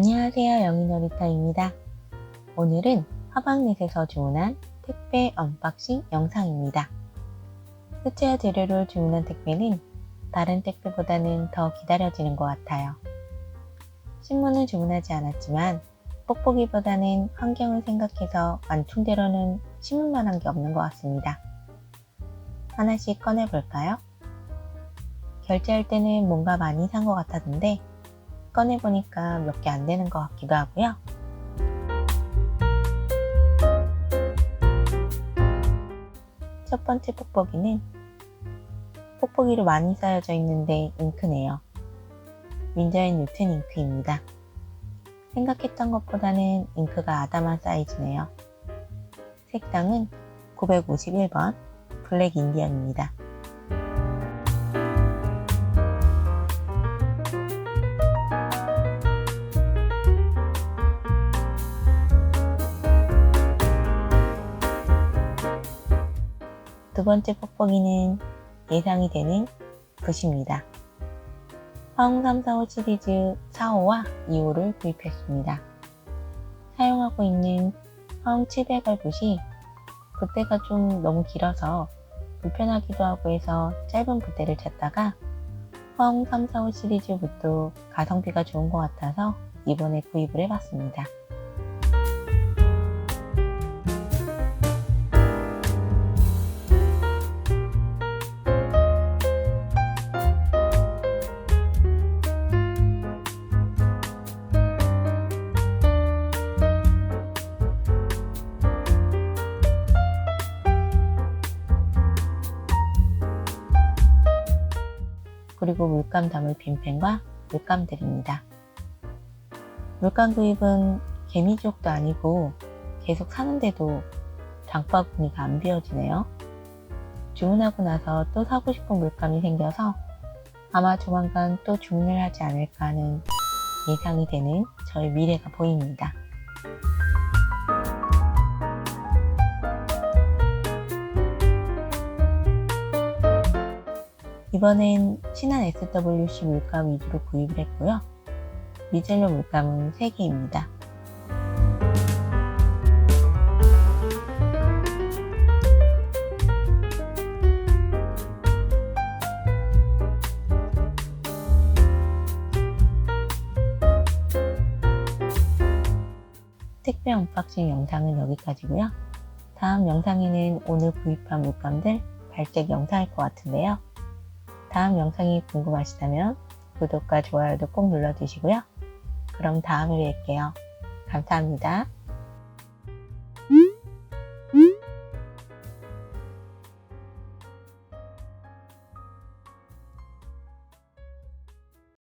안녕하세요. 영희놀이터입니다. 오늘은 화방넷에서 주문한 택배 언박싱 영상입니다. 흑채와 재료를 주문한 택배는 다른 택배보다는 더 기다려지는 것 같아요. 신문을 주문하지 않았지만 뽁뽁이보다는 환경을 생각해서 완충대로는 신문만 한 게 없는 것 같습니다. 하나씩 꺼내볼까요? 결제할 때는 뭔가 많이 산 것 같았는데 꺼내보니까 몇 개 안 되는 것 같기도 하고요. 첫 번째 뽁뽁이는 뽁뽁이로 많이 쌓여져 있는데 잉크네요. 윈저앤 뉴튼 잉크입니다. 생각했던 것보다는 잉크가 아담한 사이즈네요. 색상은 951번 블랙 인디언입니다. 두 번째 뽁뽁이는 예상이 되는 붓입니다. 화홍 345 시리즈 4호와 2호를 구입했습니다. 사용하고 있는 화홍 700알 붓이 붓대가 좀 너무 길어서 불편하기도 하고 해서 짧은 붓대를 찾다가 화홍 345 시리즈 붓도 가성비가 좋은 것 같아서 이번에 구입을 해봤습니다. 그리고 물감 담을 빈펜과 물감들입니다. 물감 구입은 개미지옥도 아니고 계속 사는데도 장바구니가 안 비워지네요. 주문하고 나서 또 사고 싶은 물감이 생겨서 아마 조만간 또 주문을 하지 않을까 하는 예상이 되는 저의 미래가 보입니다. 이번엔 신한 SWC 물감 위주로 구입을 했고요. 미젤로 물감은 3개입니다. 택배 언박싱 영상은 여기까지고요. 다음 영상에는 오늘 구입한 물감들 발색 영상일 것 같은데요. 다음 영상이 궁금하시다면 구독과 좋아요도 꼭 눌러주시고요. 그럼 다음에 뵐게요. 감사합니다.